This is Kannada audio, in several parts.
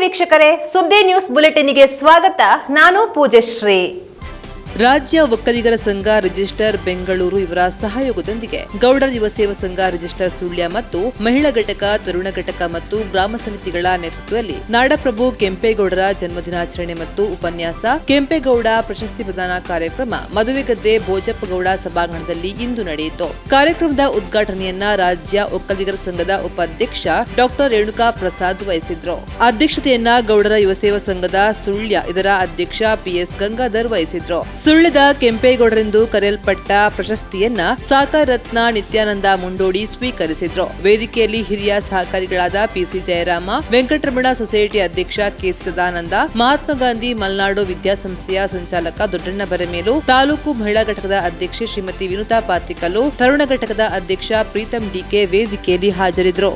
ವೀಕ್ಷಕರೇ ಸುದ್ದಿ ನ್ಯೂಸ್ ಬುಲೆಟಿನ್ಗೆ ಸ್ವಾಗತ. ನಾನು ಪೂಜಶ್ರೀ. ರಾಜ್ಯ ಒಕ್ಕಲಿಗರ ಸಂಘ ರಿಜಿಸ್ಟರ್ ಬೆಂಗಳೂರು ಇವರ ಸಹಯೋಗದೊಂದಿಗೆ ಗೌಡರ ಯುವ ಸೇವಾ ಸಂಘ ರಿಜಿಸ್ಟರ್ ಸುಳ್ಯ ಮತ್ತು ಮಹಿಳಾ ಘಟಕ, ತರುಣ ಘಟಕ ಮತ್ತು ಗ್ರಾಮ ಸಮಿತಿಗಳ ನೇತೃತ್ವದಲ್ಲಿ ನಾಡಪ್ರಭು ಕೆಂಪೇಗೌಡರ ಜನ್ಮದಿನಾಚರಣೆ ಮತ್ತು ಉಪನ್ಯಾಸ, ಕೆಂಪೇಗೌಡ ಪ್ರಶಸ್ತಿ ಪ್ರದಾನ ಕಾರ್ಯಕ್ರಮ ಮದುವೆಗದ್ದೆ ಭೋಜಪ್ಪಗೌಡ ಸಭಾಂಗಣದಲ್ಲಿ ಇಂದು ನಡೆಯಿತು. ಕಾರ್ಯಕ್ರಮದ ಉದ್ಘಾಟನೆಯನ್ನ ರಾಜ್ಯ ಒಕ್ಕಲಿಗರ ಸಂಘದ ಉಪಾಧ್ಯಕ್ಷ ಡಾಕ್ಟರ್ ರೇಣುಕಾ ಪ್ರಸಾದ್ ವಹಿಸಿದ್ರು. ಅಧ್ಯಕ್ಷತೆಯನ್ನ ಗೌಡರ ಯುವ ಸೇವಾ ಸಂಘದ ಸುಳ್ಯ, ಇದರ ಅಧ್ಯಕ್ಷ ಪಿಎಸ್ ಗಂಗಾಧರ್ ವಹಿಸಿದ್ರು. ಸುಳ್ಯದ ಕೆಂಪೇಗೌಡರೆಂದು ಕರೆಯಲ್ಪಟ್ಟ ಪ್ರಶಸ್ತಿಯನ್ನ ರತ್ನ ನಿತ್ಯಾನಂದ ಮುಂಡೋಡಿ ಸ್ವೀಕರಿಸಿದ್ರು. ವೇದಿಕೆಯಲ್ಲಿ ಹಿರಿಯ ಸಹಕಾರಿಗಳಾದ ಪಿಸಿ ಜಯರಾಮ, ವೆಂಕಟರಮಣ ಸೊಸೈಟಿ ಅಧ್ಯಕ್ಷ ಕೆ ಸದಾನಂದ, ಮಹಾತ್ಮ ಗಾಂಧಿ ಮಲ್ನಾಡು ವಿದ್ಯಾಸಂಸ್ಥೆಯ ಸಂಚಾಲಕ ದೊಡ್ಡಣ್ಣ ಬರಮೇಲು, ತಾಲೂಕು ಮಹಿಳಾ ಘಟಕದ ಅಧ್ಯಕ್ಷೆ ಶ್ರೀಮತಿ ವಿನುತಾ ಪಾತಿಕಲು ತರುಣ ಘಟಕದ ಅಧ್ಯಕ್ಷ ಪ್ರೀತಂ ಡಿಕೆ ವೇದಿಕೆಯಲ್ಲಿ ಹಾಜರಿದ್ದರು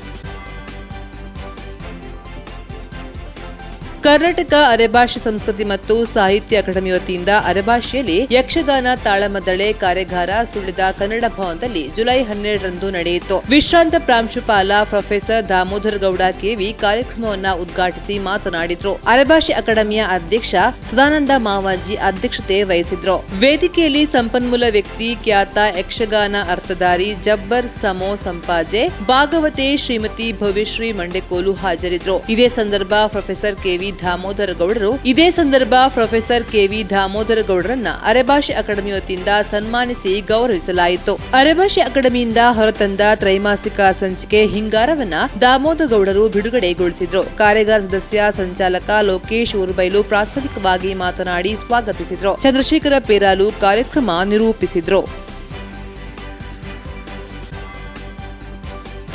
ಕರ್ನಾಟಕ ಅರೆಭಾಷೆ ಸಂಸ್ಕೃತಿ ಮತ್ತು ಸಾಹಿತ್ಯ ಅಕಾಡೆಮಿ ವತಿಯಿಂದ ಅರೆಭಾಷೆಯಲ್ಲಿ ಯಕ್ಷಗಾನ ತಾಳಮದ್ದಳೆ ಕಾರ್ಯಾಗಾರ ಸುಳಿದ ಕನ್ನಡ ಭವನದಲ್ಲಿ ಜುಲೈ ಹನ್ನೆರಡರಂದು ನಡೆಯಿತು. ವಿಶ್ರಾಂತ ಪ್ರಾಂಶುಪಾಲ ಪ್ರೊಫೆಸರ್ ದಾಮೋದರ ಗೌಡ ಕೆವಿ ಕಾರ್ಯಕ್ರಮವನ್ನ ಉದ್ಘಾಟಿಸಿ ಮಾತನಾಡಿದ್ರು. ಅರೆಭಾಷೆ ಅಕಾಡೆಮಿಯ ಅಧ್ಯಕ್ಷ ಸದಾನಂದ ಮಾವಾಜಿ ಅಧ್ಯಕ್ಷತೆ ವಹಿಸಿದ್ರು. ವೇದಿಕೆಯಲ್ಲಿ ಸಂಪನ್ಮೂಲ ವ್ಯಕ್ತಿ ಖ್ಯಾತ ಯಕ್ಷಗಾನ ಅರ್ಥಧಾರಿ ಜಬ್ಬರ್ ಸಮೋ ಸಂಪಾಜೆ, ಭಾಗವತೆ ಶ್ರೀಮತಿ ಭವ್ಯಶ್ರೀ ಮಂಡೆಕೋಲು ಹಾಜರಿದ್ರು. ಇದೇ ಸಂದರ್ಭ ಪ್ರೊಫೆಸರ್ ಕೆವಿ ದಾಮೋದರ ಗೌಡರು ಇದೇ ಸಂದರ್ಭ ಪ್ರೊಫೆಸರ್ ಕೆವಿ ದಾಮೋದರ ಗೌಡರನ್ನ ಅರೆಭಾಷೆ ಅಕಾಡೆಮಿ ವತಿಯಿಂದ ಸನ್ಮಾನಿಸಿ ಗೌರವಿಸಲಾಯಿತು. ಅರೆಭಾಷೆ ಅಕಾಡೆಮಿಯಿಂದ ಹೊರತಂದ ತ್ರೈಮಾಸಿಕ ಸಂಚಿಕೆ ಹಿಂಗಾರವನ್ನ ದಾಮೋದರ ಗೌಡರು ಬಿಡುಗಡೆಗೊಳಿಸಿದ್ರು. ಕಾರ್ಯಾಗಾರ ಸದಸ್ಯ ಸಂಚಾಲಕ ಲೋಕೇಶ್ ಊರ್ಬೈಲು ಪ್ರಾಸ್ತಾವಿಕವಾಗಿ ಮಾತನಾಡಿ ಸ್ವಾಗತಿಸಿದ್ರು. ಚಂದ್ರಶೇಖರ ಪೇರಾಲು ಕಾರ್ಯಕ್ರಮ ನಿರೂಪಿಸಿದ್ರು.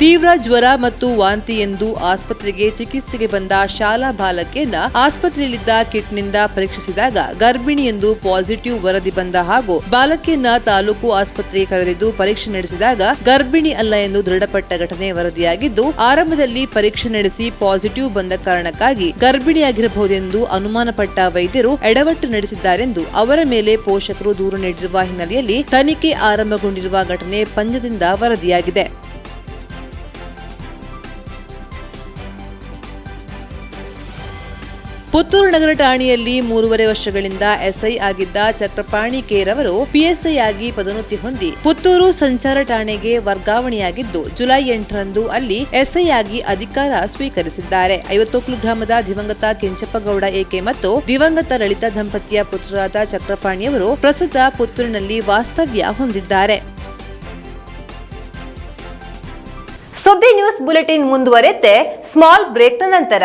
ತೀವ್ರ ಜ್ವರ ಮತ್ತು ವಾಂತಿ ಎಂದು ಆಸ್ಪತ್ರೆಗೆ ಚಿಕಿತ್ಸೆಗೆ ಬಂದ ಶಾಲಾ ಬಾಲಕಿಯನ್ನ ಆಸ್ಪತ್ರೆಯಲ್ಲಿದ್ದ ಕಿಟ್ನಿಂದ ಪರೀಕ್ಷಿಸಿದಾಗ ಗರ್ಭಿಣಿ ಎಂದು ಪಾಸಿಟಿವ್ ವರದಿ ಬಂದ ಹಾಗೂ ಬಾಲಕಿಯನ್ನ ತಾಲೂಕು ಆಸ್ಪತ್ರೆಗೆ ಕರೆದಿದ್ದು ಪರೀಕ್ಷೆ ನಡೆಸಿದಾಗ ಗರ್ಭಿಣಿ ಅಲ್ಲ ಎಂದು ದೃಢಪಟ್ಟ ಘಟನೆ ವರದಿಯಾಗಿದ್ದು, ಆರಂಭದಲ್ಲಿ ಪರೀಕ್ಷೆ ನಡೆಸಿ ಪಾಸಿಟಿವ್ ಬಂದ ಕಾರಣಕ್ಕಾಗಿ ಗರ್ಭಿಣಿಯಾಗಿರಬಹುದೆಂದು ಅನುಮಾನಪಟ್ಟ ವೈದ್ಯರು ಎಡವಟ್ಟು ನಡೆಸಿದ್ದಾರೆಂದು ಅವರ ಮೇಲೆ ಪೋಷಕರು ದೂರು ನೀಡಿರುವ ಹಿನ್ನೆಲೆಯಲ್ಲಿ ತನಿಖೆ ಆರಂಭಗೊಂಡಿರುವ ಘಟನೆ ಪಂಜದಿಂದ ವರದಿಯಾಗಿದೆ. ಪುತ್ತೂರು ನಗರ ಠಾಣೆಯಲ್ಲಿ ಮೂರುವರೆ ವರ್ಷಗಳಿಂದ ಎಸ್ಐ ಆಗಿದ್ದ ಚಕ್ರಪಾಣಿ ಕೇರವರು ಪಿಎಸ್ಐ ಆಗಿ ಪದೋನ್ನತಿ ಹೊಂದಿ ಪುತ್ತೂರು ಸಂಚಾರ ಠಾಣೆಗೆ ವರ್ಗಾವಣೆಯಾಗಿದ್ದು ಜುಲೈ ಎಂಟರಂದು ಅಲ್ಲಿ ಎಸ್ಐ ಆಗಿ ಅಧಿಕಾರ ಸ್ವೀಕರಿಸಿದ್ದಾರೆ. ಐವತ್ತೊಕ್ಲು ಗ್ರಾಮದ ದಿವಂಗತ ಕೆಂಚಪ್ಪಗೌಡ ಏಕೆ ಮತ್ತು ದಿವಂಗತ ಲಲಿತಾ ದಂಪತಿಯ ಪುತ್ರರಾದ ಚಕ್ರಪಾಣಿಯವರು ಪ್ರಸ್ತುತ ಪುತ್ತೂರಿನಲ್ಲಿ ವಾಸ್ತವ್ಯ ಹೊಂದಿದ್ದಾರೆ. ಸುದ್ದಿ ನ್ಯೂಸ್ ಬುಲೆಟಿನ್ ಮುಂದುವರೆತೆ ಸ್ಮಾಲ್ ಬ್ರೇಕ್ನ ನಂತರ.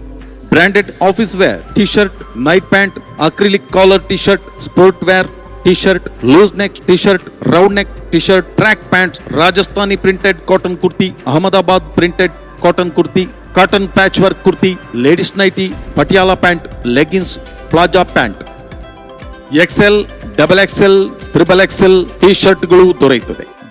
Branded office wear T shirt night pant acrylic collar T shirt sport wear T shirt loose neck T shirt round neck T shirt track pants Rajasthani printed cotton kurti Ahmedabad printed cotton kurti cotton patch work kurti ladies nighty Patiala pant leggings palazzo pant XL double XL triple XL T ಶರ್ಟ್ಗಳು ದೊರೆಯುತ್ತದೆ.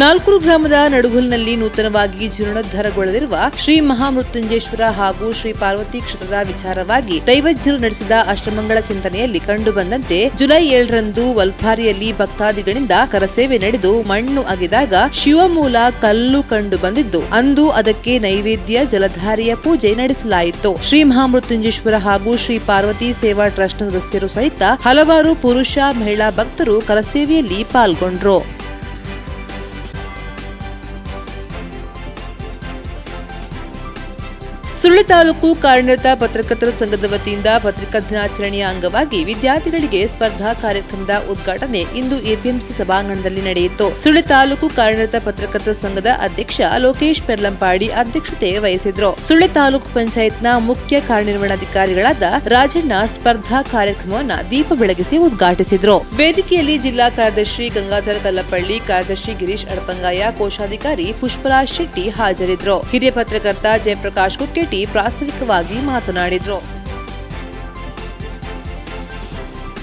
ನಾಲ್ಕೂರು ಗ್ರಾಮದ ನಡುಗುಲ್ನಲ್ಲಿ ನೂತನವಾಗಿ ಜೀರ್ಣೋದ್ಧಾರಗೊಳ್ಳಲಿರುವ ಶ್ರೀ ಮಹಾಮೃತ್ಯುಂಜೇಶ್ವರ ಹಾಗೂ ಶ್ರೀ ಪಾರ್ವತಿ ಕ್ಷೇತ್ರದ ವಿಚಾರವಾಗಿ ದೈವಜ್ಞರು ನಡೆಸಿದ ಅಷ್ಟಮಂಗಳ ಚಿಂತನೆಯಲ್ಲಿ ಕಂಡುಬಂದಂತೆ ಜುಲೈ ಏಳರಂದು ವಲ್ಫಾರಿಯಲ್ಲಿ ಭಕ್ತಾದಿಗಳಿಂದ ಕರಸೇವೆ ನಡೆದು ಮಣ್ಣು ಅಗೆದಾಗ ಶಿವಮೂಲ ಕಲ್ಲು ಕಂಡು ಬಂದಿದ್ದು, ಅಂದು ಅದಕ್ಕೆ ನೈವೇದ್ಯ ಜಲಧಾರಿಯ ಪೂಜೆ ನಡೆಸಲಾಯಿತು. ಶ್ರೀ ಮಹಾಮೃತ್ಯುಂಜೇಶ್ವರ ಹಾಗೂ ಶ್ರೀ ಪಾರ್ವತಿ ಸೇವಾ ಟ್ರಸ್ಟ್ ಸದಸ್ಯರು ಸಹಿತ ಹಲವಾರು ಪುರುಷ, ಮಹಿಳಾ ಭಕ್ತರು ಕರಸೇವೆಯಲ್ಲಿ ಪಾಲ್ಗೊಂಡ್ರು. ಸುಳ್ಳು ತಾಲೂಕು ಕಾರ್ಯನಿರತ ಪತ್ರಕರ್ತರ ಸಂಘದ ವತಿಯಿಂದ ಪತ್ರಿಕಾ ದಿನಾಚರಣೆಯ ಅಂಗವಾಗಿ ವಿದ್ಯಾರ್ಥಿಗಳಿಗೆ ಸ್ಪರ್ಧಾ ಕಾರ್ಯಕ್ರಮದ ಉದ್ಘಾಟನೆ ಇಂದು ಎಪಿಎಂಸಿ ಸಭಾಂಗಣದಲ್ಲಿ ನಡೆಯಿತು. ಸುಳ್ಳು ತಾಲೂಕು ಕಾರ್ಯನಿರತ ಪತ್ರಕರ್ತರ ಸಂಘದ ಅಧ್ಯಕ್ಷ ಲೋಕೇಶ್ ಪೆರ್ಲಂಪಾಡಿ ಅಧ್ಯಕ್ಷತೆ ವಹಿಸಿದ್ರು. ಸುಳ್ಳು ತಾಲೂಕು ಪಂಚಾಯತ್ನ ಮುಖ್ಯ ಕಾರ್ಯನಿರ್ವಹಣಾಧಿಕಾರಿಗಳಾದ ರಾಜಣ್ಣ ಸ್ಪರ್ಧಾ ಕಾರ್ಯಕ್ರಮವನ್ನು ದೀಪ ಬೆಳಗಿಸಿ ಉದ್ಘಾಟಿಸಿದ್ರು. ವೇದಿಕೆಯಲ್ಲಿ ಜಿಲ್ಲಾ ಕಾರ್ಯದರ್ಶಿ ಗಂಗಾಧರ ಕಲ್ಲಪ್ಪಳ್ಳಿ ಕಾರ್ಯದರ್ಶಿ ಗಿರೀಶ್ ಅಡಪಂಗಾಯ, ಕೋಶಾಧಿಕಾರಿ ಪುಷ್ಪರಾಜ್ ಶೆಟ್ಟಿ ಹಾಜರಿದ್ರು. ಹಿರಿಯ ಪತ್ರಕರ್ತ ಜಯಪ್ರಕಾಶ್ ಕುಕ್ಕೆಟಿ ಪ್ರಾಸ್ತಾವಿಕವಾಗಿ ಮಾತನಾಡಿದ್ರು.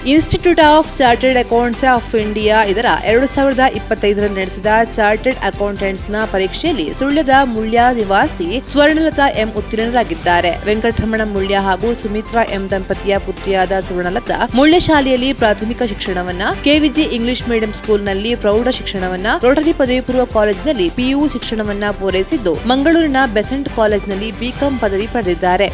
Institute of chartered accounts of India ಇದರ ಎರಡು ಸಾವಿರದ ಇಪ್ಪತ್ತೈದರಲ್ಲಿ ನಡೆಸಿದ ಚಾರ್ಟೆಡ್ ಅಕೌಂಟೆಂಟ್ಸ್ನ ಪರೀಕ್ಷೆಯಲ್ಲಿ ಸುಳ್ಯದ ಮುಳ್ಯ ನಿವಾಸಿ ಸ್ವರ್ಣಲತಾ ಎಂ ಉತ್ತೀರ್ಣರಾಗಿದ್ದಾರೆ. ವೆಂಕಟರಮಣ ಮುಳ್ಯ ಹಾಗೂ ಸುಮಿತ್ರಾ ಎಂ ದಂಪತಿಯ ಪುತ್ರಿಯಾದ ಸ್ವರ್ಣಲತಾ ಮುಳ್ಯ ಶಾಲೆಯಲ್ಲಿ ಪ್ರಾಥಮಿಕ ಶಿಕ್ಷಣವನ್ನ, ಕೆವಿಜಿ ಇಂಗ್ಲಿಷ್ ಮೀಡಿಯಂ ಸ್ಕೂಲ್ನಲ್ಲಿ ಪ್ರೌಢ ಶಿಕ್ಷಣವನ್ನ, ರೋಟರಿ ಪದವಿ ಪೂರ್ವ ಕಾಲೇಜಿನಲ್ಲಿ ಪಿಯು ಶಿಕ್ಷಣವನ್ನ ಪೂರೈಸಿದ್ದು, ಮಂಗಳೂರಿನ ಬೆಸೆಂಟ್ ಕಾಲೇಜಿನಲ್ಲಿ ಬಿಕಾಂ ಪದವಿ ಪಡೆದಿದ್ದಾರೆ.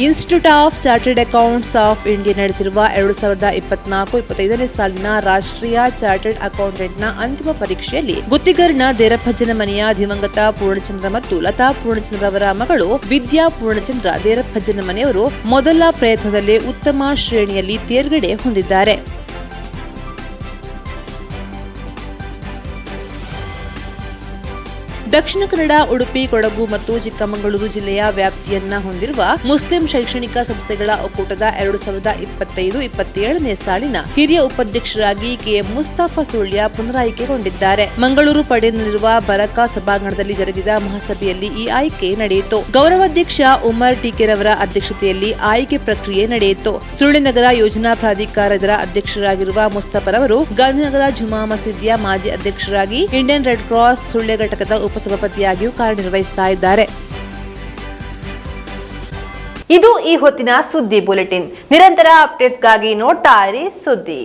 Institute of chartered accounts of India ನಡೆಸಿರುವ ಎರಡು ಸಾವಿರದ ಇಪ್ಪತ್ನಾಲ್ಕು, ಇಪ್ಪತ್ತೈದನೇ ಸಾಲಿನ ರಾಷ್ಟ್ರೀಯ ಚಾರ್ಟರ್ಡ್ ಅಕೌಂಟೆಂಟ್ನ ಅಂತಿಮ ಪರೀಕ್ಷೆಯಲ್ಲಿ ಗುತ್ತಿಗರ್ನ ದೇರಪ್ಪಜ್ಜನ ಮನೆಯ ದಿವಂಗತ ಪೂರ್ಣಚಂದ್ರ ಮತ್ತು ಲತಾ ಪೂರ್ಣಚಂದ್ರ ಅವರ ಮಗಳು ವಿದ್ಯಾ ಪೂರ್ಣಚಂದ್ರ ದೇರಪ್ಪಜ್ಜನ ಮನೆಯವರು ಮೊದಲ ಪ್ರಯತ್ನದಲ್ಲೇ ಉತ್ತಮ ಶ್ರೇಣಿಯಲ್ಲಿ ತೇರ್ಗಡೆ ಹೊಂದಿದ್ದಾರೆ. ದಕ್ಷಿಣ ಕನ್ನಡ, ಉಡುಪಿ, ಕೊಡಗು ಮತ್ತು ಚಿಕ್ಕಮಗಳೂರು ಜಿಲ್ಲೆಯ ವ್ಯಾಪ್ತಿಯನ್ನ ಹೊಂದಿರುವ ಮುಸ್ಲಿಂ ಶೈಕ್ಷಣಿಕ ಸಂಸ್ಥೆಗಳ ಒಕ್ಕೂಟದ ಎರಡು ಸಾವಿರದ ಇಪ್ಪತ್ತೈದು, ಇಪ್ಪತ್ತೇಳನೇ ಸಾಲಿನ ಹಿರಿಯ ಉಪಾಧ್ಯಕ್ಷರಾಗಿ ಕೆಎಂ ಮುಸ್ತಫಾ ಸುಳ್ಯ ಪುನರಾಯ್ಕೆಗೊಂಡಿದ್ದಾರೆ. ಮಂಗಳೂರು ಪಡೆಯಲ್ಲಿರುವ ಬರಕಾ ಸಭಾಂಗಣದಲ್ಲಿ ಜರುಗಿದ ಮಹಾಸಭೆಯಲ್ಲಿ ಈ ಆಯ್ಕೆ ನಡೆಯಿತು. ಗೌರವಾಧ್ಯಕ್ಷ ಉಮರ್ ಟೀಕೆರವರ ಅಧ್ಯಕ್ಷತೆಯಲ್ಲಿ ಆಯ್ಕೆ ಪ್ರಕ್ರಿಯೆ ನಡೆಯಿತು. ಸುಳ್ಯನಗರ ಯೋಜನಾ ಪ್ರಾಧಿಕಾರದ ಅಧ್ಯಕ್ಷರಾಗಿರುವ ಮುಸ್ತಫರವರು ಗಾಂಧಿನಗರ ಜುಮಾ ಮಸೀದಿಯ ಮಾಜಿ ಅಧ್ಯಕ್ಷರಾಗಿ, ಇಂಡಿಯನ್ ರೆಡ್ ಕ್ರಾಸ್ ಸುಳ್ಯ ಘಟಕದ ಉಪಸಭಾಪತಿಯಾಗಿಯೂ ಕಾರ್ಯನಿರ್ವಹಿಸುತ್ತಾ ಇದ್ದಾರೆ. ಇದು ಈ ಹೊತ್ತಿನ ಸುದ್ದಿ ಬುಲೆಟಿನ್. ನಿರಂತರ ಅಪ್ಡೇಟ್ಸ್ಗಾಗಿ ನೋಡ್ತಾ ಇರಿ ಸುದ್ದಿ.